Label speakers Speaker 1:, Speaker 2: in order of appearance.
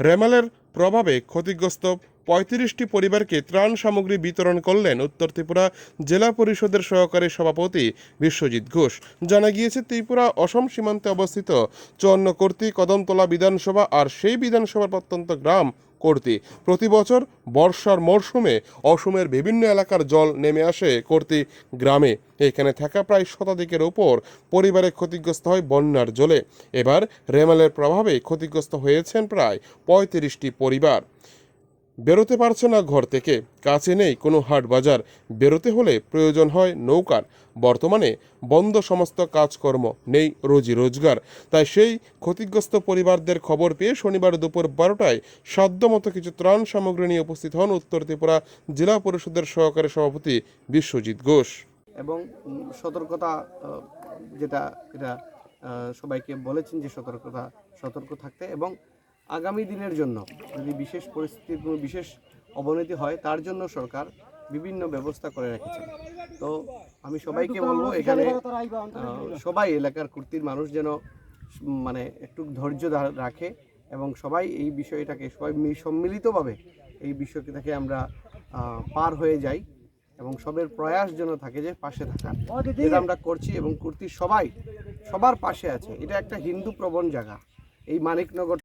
Speaker 1: রেমালের প্রভাবে ক্ষতিগ্রস্ত পঁয়ত্রিশটি পরিবারকে ত্রাণ সামগ্রী বিতরণ করলেন উত্তর ত্রিপুরা জেলা পরিষদের সহকারী সভাপতি বিশ্বজিৎ ঘোষ। জানা গিয়েছে, ত্রিপুরা অসম সীমান্তে অবস্থিত চুয়ান্ন কর্তৃক কদমতলা বিধানসভা আর সেই বিধানসভার প্রত্যন্ত গ্রাম কর্তৃ। প্রতি বছর বর্ষার মরশুমে অসমের বিভিন্ন এলাকার জল নেমে আসে করতি গ্রামে। এখানে থাকা প্রায় শতাধিকের ওপর পরিবারে ক্ষতিগ্রস্ত হয় বন্যার জলে। এবার রেমালের প্রভাবে ক্ষতিগ্রস্ত হয়েছেন প্রায় পঁয়ত্রিশটি পরিবার। বেরোতে পারছে না ঘর থেকে। কাছে নেই কোনো হাট বাজার। বেরোতে হলে প্রয়োজন হয় নৌকার। বর্তমানে বন্ধ সমস্ত কাজকর্ম, নেই রোজি রোজগার। তাই সেই ক্ষতিগ্রস্ত পরিবারদের খবর পেয়ে শনিবার দুপুর বারোটায় সাধ্যমতো কিছু ত্রাণ সামগ্রী নিয়ে উপস্থিত হন উত্তর ত্রিপুরা জেলা পরিষদের সহকারী সভাপতি বিশ্বজিৎ ঘোষ।
Speaker 2: এবং সতর্কতা যেটা এটা সবাইকে বলেছেন যে সতর্কতা, সতর্ক থাকতে এবং আগামী দিনের জন্য যদি বিশেষ পরিস্থিতির কোনো বিশেষ অবনতি হয় তার জন্য সরকার বিভিন্ন ব্যবস্থা করে রেখেছেন তো আমি সবাইকে বলব এখানে সবাই এলাকার কুর্তির মানুষ যেন মানে একটু ধৈর্য রাখে এবং সবাই এই বিষয়টাকে সবাই সম্মিলিতভাবে এই বিষয়টাকে আমরা পার হয়ে যাই এবং সবের প্রয়াস যেন থাকে যে পাশে থাকা যেটা আমরা করছি এবং কুর্তির সবাই সবার পাশে আছে। এটা একটা হিন্দু প্রবণ জায়গা। এই মানিকনগর